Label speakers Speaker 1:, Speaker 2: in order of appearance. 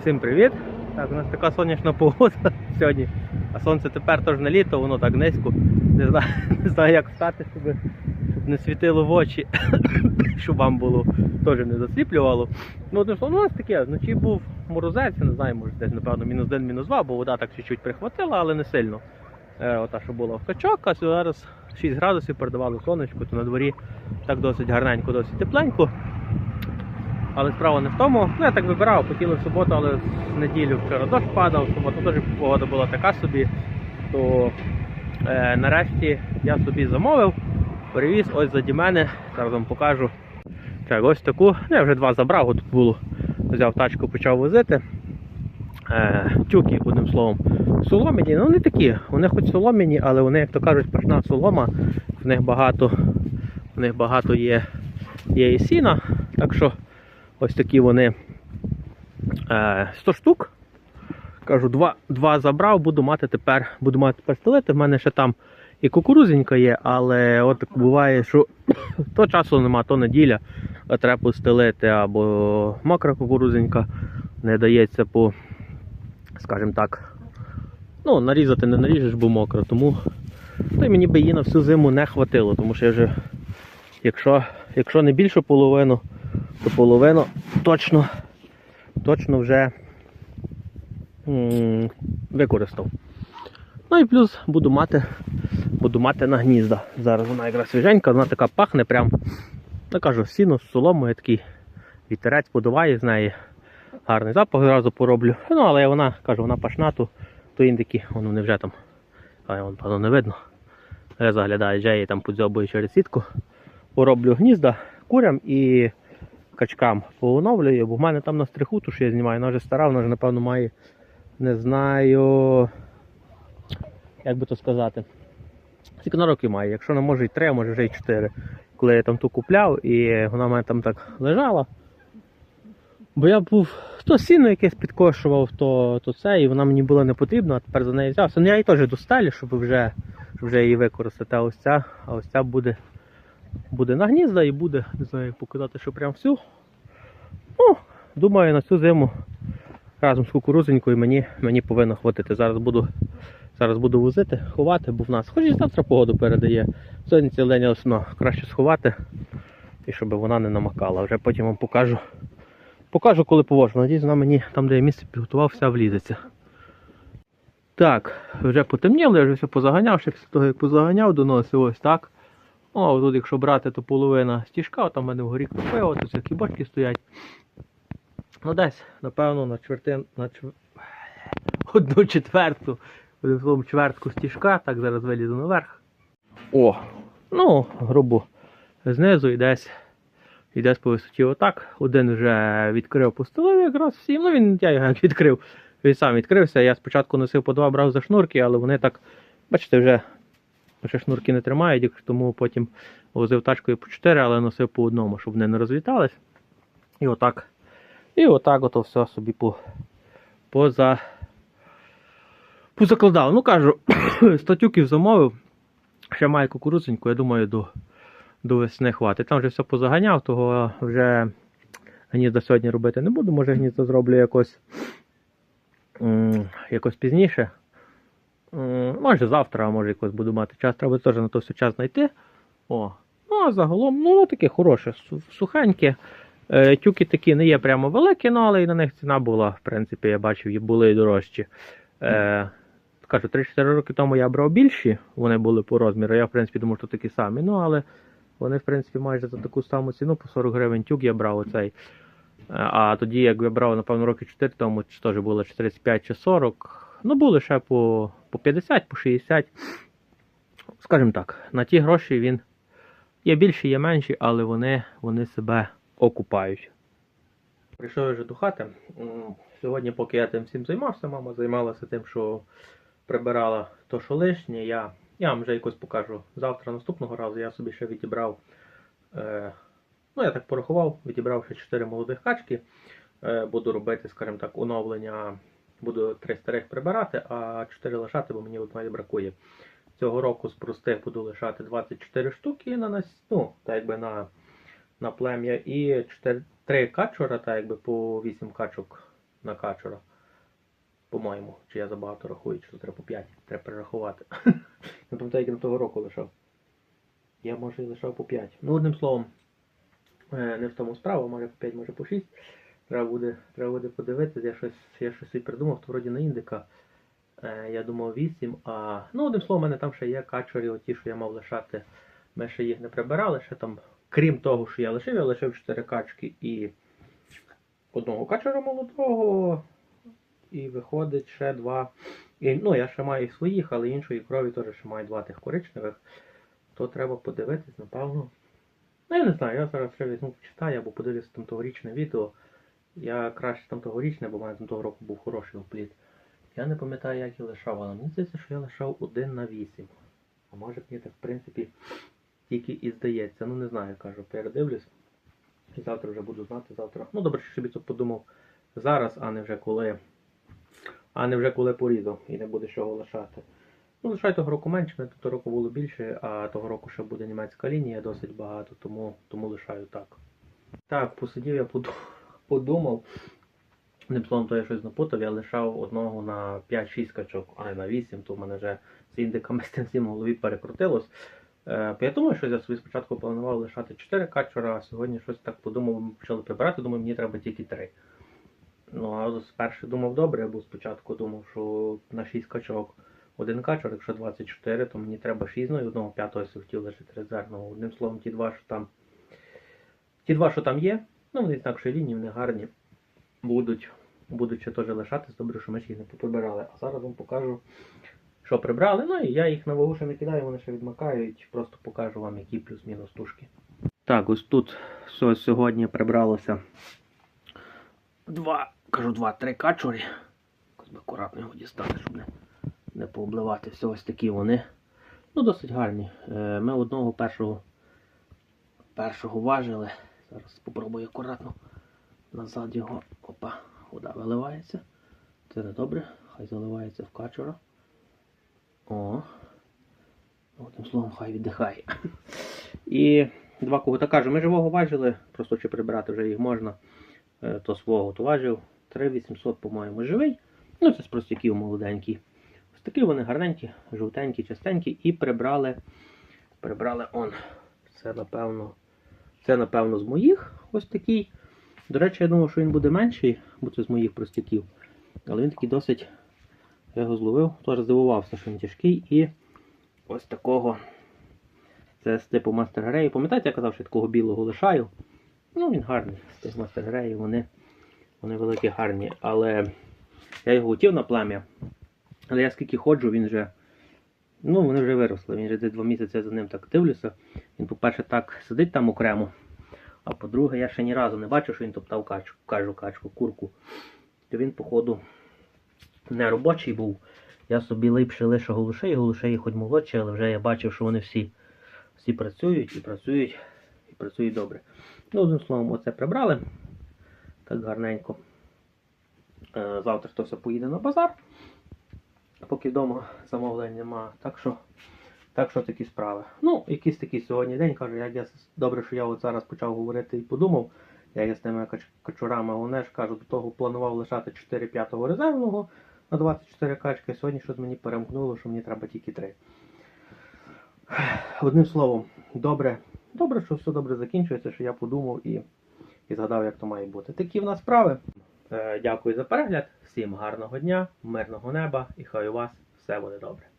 Speaker 1: Всім привіт! Так, у нас така сонячна погода сьогодні. А сонце тепер теж на літо, воно так низько. Не знаю, не знаю як встати, щоб, не світило в очі, щоб вам було теж не засліплювало. Ну, одним словом, у нас таке, вночі був морозець, не знаю, може десь, напевно, мінус один, мінус два, бо вода так чуть-чуть прихватила, але не сильно. Е, ота, що була в качок, а зараз 6 градусів передавало сонечко, то на дворі так досить гарненько, досить тепленько. Але справа не в тому. Ну, я так вибирав, хотіли в суботу, але в неділю вчора дощ падав, в суботу теж погода була така собі. То е, нарешті я собі замовив, привіз ось заді мене, зараз вам покажу. Так, ось таку. Ну, я вже два забрав, тут було. Взяв тачку, почав возити. Е, тюки, одним словом. Соломіні, ну не такі. Вони хоч соломіні, але вони, як то кажуть, пашна солома. В них багато, в них багато є, є і сіна. Так що Ось такі вони е, 100 штук. Кажу, два, два забрав, буду мати тепер буду мати тепер стелити. В мене ще там і кукурузенька є, але от буває, що то часу нема, то неділя, треба постелити або мокра кукурузенька не дається по, скажімо так, ну, нарізати не наріжеш, бо мокро. Тому та й мені би її на всю зиму не хватило, тому що я вже, якщо, якщо не більшу половину, то половину точно, точно вже використав. Ну і плюс буду мати, буду мати на гнізда. Зараз вона якраз свіженька, вона така пахне прям. Я кажу, сіно з соломою такий вітерець подуває з неї. Гарний запах зразу пороблю. Ну, але вона, кажу, вона пашна, то, то індики, воно вони вже там, але вон, певно, не видно. Я заглядаю, я її там подзьобую через сітку. Пороблю гнізда курям і качкам пооновлюю, бо в мене там на стриху, ту, що я знімаю, вона вже стара, вона вже, напевно, має, не знаю, як би то сказати. Скільки на роки має, якщо не може й три, а може вже й чотири. Коли я там ту купляв, і вона в мене там так лежала. Бо я був то сіно якесь підкошував, то, то це, і вона мені була не потрібна, а тепер за неї взявся. Ну я її теж достелю, щоб вже, щоб вже її використати. А ось ця, а ось ця буде буде на гнізда і буде, не знаю, як показати, що прям всю. Ну, думаю, на цю зиму разом з кукурузенькою мені, мені повинно хватити. Зараз буду, зараз буду возити, ховати, бо в нас, хоч і завтра погоду передає. Сьогодні цілий день основно краще сховати, і щоб вона не намакала. Вже потім вам покажу. Покажу, коли повожу. Надіюсь, вона мені там, де я місце підготував, вся влізеться. Так, вже потемніло, я вже все позаганяв, ще після того, як позаганяв, доносив ось так. О, тут якщо брати, то половина стіжка, там в мене вгорі купив, тут всякі бочки стоять. Ну десь, напевно, на чвертин, на чв... одну четверту, одним словом, чвертку стіжка, так зараз вилізу наверх. О, ну, грубо, знизу і десь, і десь по висоті отак. Один вже відкрив постелив якраз всім. Ну він я його відкрив. Він сам відкрився. Я спочатку носив по два брав за шнурки, але вони так, бачите, вже Ще шнурки не тримають, тому потім возив тачкою по 4, але носив по одному, щоб вони не розлітались. І отак. І отак ото все собі по, поза, позакладав. Ну кажу, статюків замовив. Ще маю кукурудзеньку, я думаю, до, до весни хватить. Там вже все позаганяв, того вже гнізда сьогодні робити не буду, може гнізда зроблю якось, якось пізніше. Може завтра, а може якось буду мати час. Треба теж на то все час знайти. О. Ну, а загалом, ну, таке хороше, сухеньке. Е, Тюки такі не є прямо великі, ну, але і на них ціна була, в принципі, я бачив, були і дорожчі. Е, кажу, 3-4 роки тому я брав більші, вони були по розміру. Я, в принципі, думав, що такі самі. Ну, але вони, в принципі, майже за таку саму ціну, по 40 гривень тюк я брав оцей. Е, А тоді, як я брав, напевно, роки 4 тому, чи теж було чи 35 чи 40. Ну, були ще по, по 50, по 60. Скажімо так, на ті гроші він є більші, є менші, але вони, вони себе окупають. Прийшов вже до хати. Сьогодні, поки я тим всім займався, мама займалася тим, що прибирала то, що лишнє. Я, я вам вже якось покажу завтра, наступного разу. Я собі ще відібрав. Е, ну, я так порахував, відібрав ще 4 молодих качки. Е, буду робити, скажімо так, оновлення буду три старих прибирати, а 4 лишати, бо мені одної бракує. Цього року з простих буду лишати 24 штуки на нас, ну, так якби на, на плем'я, і 4, 3 качура, так якби по 8 качок на качура. По-моєму, чи я забагато рахую, чи треба по 5, треба перерахувати. Не пам'ятаю, як я того року лишав. Я може і лишав по 5. Ну, одним словом, е, не в тому справа, може по 5, може по 6. Треба буде, треба буде подивитися, я щось, я щось собі придумав, то вроді на індика. Е, я думав 8, а. Ну, одним словом, у мене там ще є качурі, оті, що я мав лишати. Ми ще їх не прибирали, ще там, крім того, що я лишив, я лишив 4 качки і одного качура молодого. І виходить ще два. І, ну, я ще маю своїх, але іншої крові теж ще маю два тих коричневих. То треба подивитись, напевно. Ну, я не знаю, я зараз ще візьму почитаю або подивлюся там тогорічне відео. Я краще там тогорічне, бо в мене там того року був хороший опліт. Я не пам'ятаю, як я лишав, але мені здається, що я лишав 1 на 8. А може мені так, в принципі, тільки і здається. Ну не знаю, кажу, передивлюсь. Завтра вже буду знати завтра. Ну добре, що собі це подумав зараз, а не вже коли. А не вже коли порізав і не буде чого лишати. Ну, лишай того року менше, мене того року було більше, а того року ще буде німецька лінія досить багато, тому, тому лишаю так. Так, посидів я поду- подумав. Одним словом, то я щось напутав, я лишав одного на 5-6 качок, а не на 8, то в мене вже з індиками з тим всім в голові перекрутилось. Е, я думаю, що я собі спочатку планував лишати 4 качура, а сьогодні щось так подумав, ми почали прибирати, думаю, мені треба тільки 3. Ну, а спершу думав добре, бо спочатку думав, що на 6 качок один качур, якщо 24, то мені треба 6, ну і одного п'ятого хотів лишити резервного. Одним словом, ті два, що там. Ті два, що там є, ну вони з інакшої лінії, вони гарні. Будуть, будуть теж лишатись, добре, що ми їх не поприбирали. А зараз вам покажу, що прибрали. Ну і я їх на вагу ще не кидаю, вони ще відмикають. Просто покажу вам, які плюс-мінус тушки. Так, ось тут все сьогодні прибралося. Два, кажу, два-три качурі. Якось би акуратно його дістати, щоб не, не пообливати. Все ось такі вони. Ну, досить гарні. Е, Ми одного першого, першого важили. Зараз спробую акуратно назад його. Опа, вода виливається. Це не добре. Хай заливається в качура. О. Одним словом, хай віддихає. І два кугута кажу, ми живого важили, просто чи прибирати вже їх можна. Е, То свого то важив 3800, по-моєму, живий. Ну, це з простяків молоденький. Ось такі вони гарненькі, жовтенькі, чистенькі. І прибрали. Прибрали он. Це напевно. Це, напевно, з моїх ось такий. До речі, я думав, що він буде менший, бо це з моїх простяків. Але він такий досить. Я його зловив, теж здивувався, що він тяжкий. І ось такого. Це з типу Master Grey. Пам'ятаєте, я казав, що я такого білого лишаю. Ну, він гарний. З тих Master Grey, вони, вони великі гарні. Але я його хотів на плем'я. Але я скільки ходжу, він вже. Ну, вони вже виросли. Він вже десь два місяці за ним так дивлюся. Він, по-перше, так сидить там окремо. А по-друге, я ще ні разу не бачив, що він топтав качку, кажу качку, курку. То він, походу, не робочий був. Я собі липше лише голушей, голушей хоч молодші, але вже я бачив, що вони всі, всі працюють і працюють, і працюють добре. Ну, одним словом, оце прибрали. Так гарненько. Е, Завтра то все поїде на базар. Поки вдома замовлень нема. Так що, так що такі справи. Ну, якийсь такий сьогодні день, кажу, як я добре, що я от зараз почав говорити і подумав. Я я з тими качурами, вони кажу, до того планував лишати 4 п'ятого резервного на 24 качки. Сьогодні щось мені перемкнуло, що мені треба тільки 3. Одним словом, добре, добре, що все добре закінчується, що я подумав і, і згадав, як то має бути. Такі в нас справи. Е, Дякую за перегляд. Всім гарного дня, мирного неба і хай у вас все буде добре.